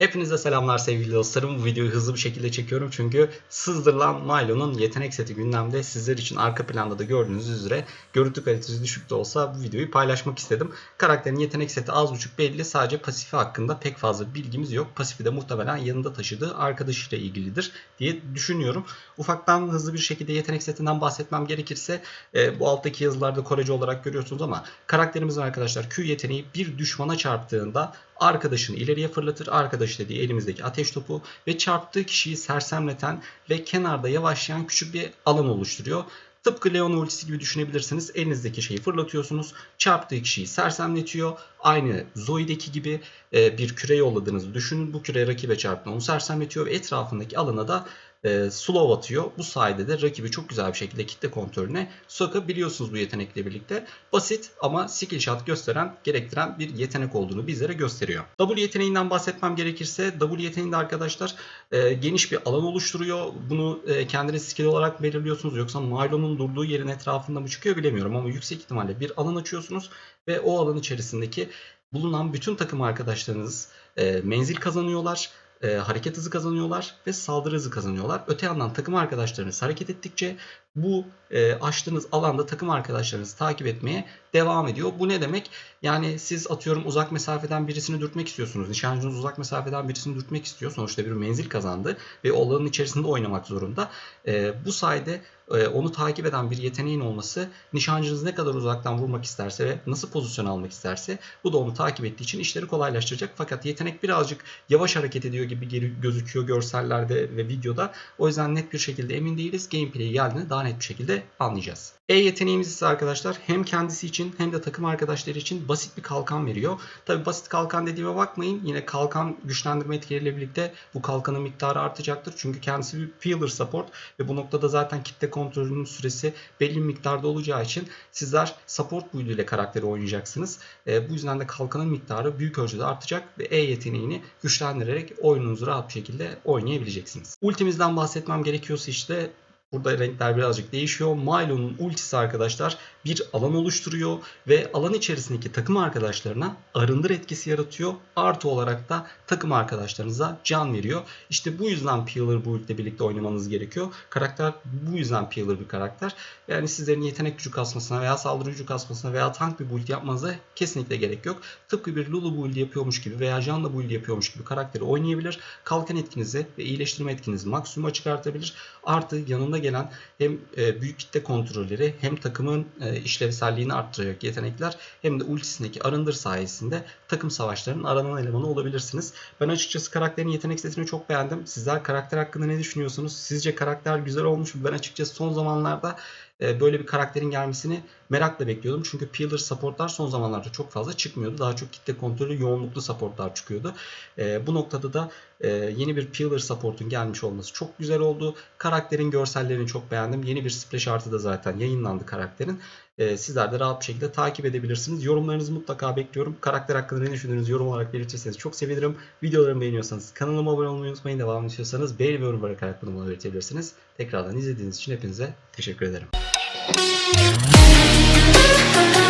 Hepinize selamlar sevgili dostlarım. Bu videoyu hızlı bir şekilde çekiyorum çünkü sızdırılan Milo'nun yetenek seti gündemde. Sizler için arka planda da gördüğünüz üzere görüntü kalitesi düşük de olsa bu videoyu paylaşmak istedim. Karakterin yetenek seti az buçuk belli. Sadece pasifi hakkında pek fazla bilgimiz yok. Pasifi de muhtemelen yanında taşıdığı arkadaşıyla ilgilidir diye düşünüyorum. Ufaktan hızlı bir şekilde yetenek setinden bahsetmem gerekirse e, bu alttaki yazılarda Korece olarak görüyorsunuz ama karakterimizin arkadaşlar Q yeteneği bir düşmana çarptığında arkadaşını ileriye fırlatır. Arkadaş dediği elimizdeki ateş topu ve çarptığı kişiyi sersemleten ve kenarda yavaşlayan küçük bir alan oluşturuyor. Tıpkı Leon ultisi gibi düşünebilirsiniz. Elinizdeki şeyi fırlatıyorsunuz. Çarptığı kişiyi sersemletiyor. Aynı Zoe'deki gibi e, bir küre yolladığınızı düşünün. Bu küre rakibe çarptığında onu sersemletiyor ve etrafındaki alana da e, slow atıyor. Bu sayede de rakibi çok güzel bir şekilde kitle kontrolüne sokabiliyorsunuz bu yetenekle birlikte. Basit ama skill shot gösteren, gerektiren bir yetenek olduğunu bizlere gösteriyor. W yeteneğinden bahsetmem gerekirse W yeteneğinde arkadaşlar e, geniş bir alan oluşturuyor. Bunu e, kendiniz skill olarak belirliyorsunuz yoksa Milo'nun durduğu yerin etrafında mı çıkıyor bilemiyorum ama yüksek ihtimalle bir alan açıyorsunuz ve o alan içerisindeki bulunan bütün takım arkadaşlarınız e, menzil kazanıyorlar e, hareket hızı kazanıyorlar ve saldırı hızı kazanıyorlar. Öte yandan takım arkadaşlarınız hareket ettikçe bu e, açtığınız alanda takım arkadaşlarınızı takip etmeye devam ediyor. Bu ne demek? Yani siz atıyorum uzak mesafeden birisini dürtmek istiyorsunuz. Nişancınız uzak mesafeden birisini dürtmek istiyor. Sonuçta bir menzil kazandı ve o içerisinde oynamak zorunda. E, bu sayede e, onu takip eden bir yeteneğin olması nişancınız ne kadar uzaktan vurmak isterse ve nasıl pozisyon almak isterse bu da onu takip ettiği için işleri kolaylaştıracak. Fakat yetenek birazcık yavaş hareket ediyor gibi gözüküyor görsellerde ve videoda. O yüzden net bir şekilde emin değiliz. Gameplay'e geldiğinde daha net bir şekilde anlayacağız. E yeteneğimiz ise arkadaşlar hem kendisi için hem de takım arkadaşları için basit bir kalkan veriyor. Tabi basit kalkan dediğime bakmayın. Yine kalkan güçlendirme etkileriyle birlikte bu kalkanın miktarı artacaktır. Çünkü kendisi bir peeler support ve bu noktada zaten kitle kontrolünün süresi belli bir miktarda olacağı için sizler support build ile karakteri oynayacaksınız. E, bu yüzden de kalkanın miktarı büyük ölçüde artacak ve E yeteneğini güçlendirerek oyununuzu rahat bir şekilde oynayabileceksiniz. Ultimizden bahsetmem gerekiyorsa işte Burada renkler birazcık değişiyor. Milo'nun ultisi arkadaşlar bir alan oluşturuyor ve alan içerisindeki takım arkadaşlarına arındır etkisi yaratıyor. Artı olarak da takım arkadaşlarınıza can veriyor. İşte bu yüzden Peeler bu ile birlikte oynamanız gerekiyor. Karakter bu yüzden Peeler bir karakter. Yani sizlerin yetenek gücü kasmasına veya saldırı gücü kasmasına veya tank bir build yapmanıza kesinlikle gerek yok. Tıpkı bir Lulu build yapıyormuş gibi veya Janna build yapıyormuş gibi karakteri oynayabilir. Kalkan etkinizi ve iyileştirme etkinizi maksimuma çıkartabilir. Artı yanında gelen hem e, büyük kitle kontrolleri hem takımın e, işlevselliğini arttıracak yetenekler hem de ultisindeki arındır sayesinde takım savaşlarının aranan elemanı olabilirsiniz. Ben açıkçası karakterin yetenek setini çok beğendim. Sizler karakter hakkında ne düşünüyorsunuz? Sizce karakter güzel olmuş mu? Ben açıkçası son zamanlarda e, böyle bir karakterin gelmesini merakla bekliyordum. Çünkü Peeler supportlar son zamanlarda çok fazla çıkmıyordu. Daha çok kitle kontrolü yoğunluklu supportlar çıkıyordu. E, bu noktada da e, yeni bir Peeler supportun gelmiş olması çok güzel oldu. Karakterin görsellerini çok beğendim. Yeni bir splash artı da zaten yayınlandı karakterin. E, sizler de rahat bir şekilde takip edebilirsiniz. Yorumlarınızı mutlaka bekliyorum. Karakter hakkında ne düşündüğünüzü yorum olarak belirtirseniz çok sevinirim. Videolarımı beğeniyorsanız kanalıma abone olmayı unutmayın. Devam istiyorsanız beğeni ve yorum bırakarak bana belirtebilirsiniz. Tekrardan izlediğiniz için hepinize teşekkür ederim. Thank you.